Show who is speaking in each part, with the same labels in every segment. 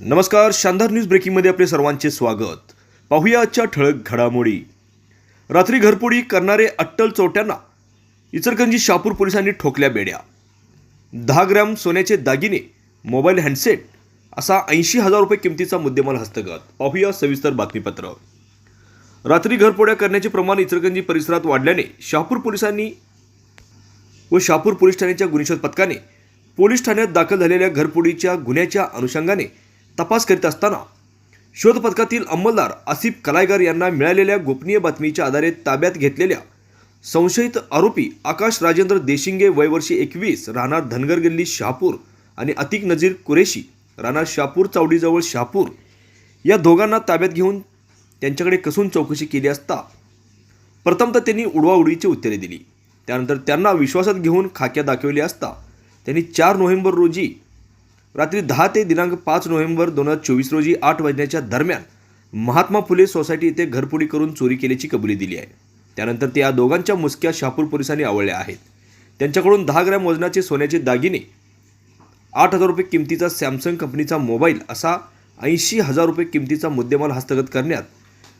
Speaker 1: नमस्कार शानदार न्यूज ब्रेकिंगमध्ये आपले सर्वांचे स्वागत. पाहूया आजच्या ठळक घडामोडी. रात्री घरपोडी करणारे अट्टल चोट्यांना इचलकरंजी शापूर पोलिसांनी ठोकल्या बेड्या. दहा ग्रॅम सोन्याचे दागिने मोबाईल हँडसेट असा ऐंशी हजार रुपये किमतीचा मुद्देमाल हस्तगत. पाहूया सविस्तर बातमीपत्र. रात्री घरपोड्या करण्याचे प्रमाण इचलकरंजी परिसरात वाढल्याने शहापूर पोलिसांनी व शहापूर पोलीस ठाण्याच्या गुन्हेशोध पथकाने पोलीस ठाण्यात दाखल झालेल्या घरपोडीच्या गुन्ह्याच्या अनुषंगाने तपास करीत असताना शोध पथकातील अंमलदार आसिफ कलायगर यांना मिळालेल्या गोपनीय बातमीच्या आधारे ताब्यात घेतलेल्या संशयित आरोपी आकाश राजेंद्र देशिंगे वयवर्षी एकवीस राहणार धनगर गल्ली शहापूर आणि अतिक नजीर कुरेशी राहणार शहापूर चावडीजवळ शहापूर या दोघांना ताब्यात घेऊन त्यांच्याकडे कसून चौकशी केली असता प्रथमतः त्यांनी उडवाउडीची उत्तरे दिली. त्यानंतर त्यांना विश्वासात घेऊन खाक्या दाखवली असता त्यांनी चार नोव्हेंबर रोजी रात्री दहा ते दिनांक पाच नोव्हेंबर दोन हजार चोवीस रोजी आठ वाजण्याच्या दरम्यान महात्मा फुले सोसायटी येथे घरफोडी करून चोरी केल्याची कबुली दिली आहे. त्यानंतर त्या दोघांच्या मुसक्या शहापूर पोलिसांनी आवळल्या आहेत. त्यांच्याकडून दहा ग्रॅम वजनाचे सोन्याचे दागिने आठ हजार रुपये किमतीचा सॅमसंग कंपनीचा मोबाईल असा ऐंशी हजार रुपये किमतीचा मुद्देमाल हस्तगत करण्यात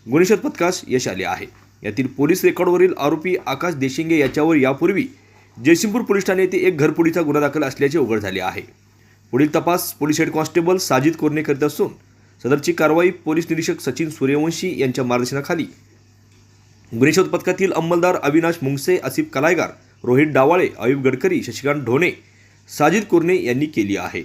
Speaker 1: गुन्हेशोध पथकास यश आले आहे. यातील पोलीस रेकॉर्डवरील आरोपी आकाश देशिंगे याच्यावर यापूर्वी जयसिंगपूर पोलीस ठाणे येथे एक घरपुडीचा गुन्हा दाखल असल्याचे उघड झाले आहे. पुढील तपास police head constable Sajid Korane करीत असून सदरची कारवाई पोलीस निरीक्षक सचिन सूर्यवंशी यांच्या मार्गदर्शनाखाली. गुन्हेशोध पथकातील अंमलदार अविनाश मुंगसे आसिफ कलायगार रोहित डावाळे अयुब गडकरी शशिकांत ढोणे साजिद कोरणे यांनी केली आहे.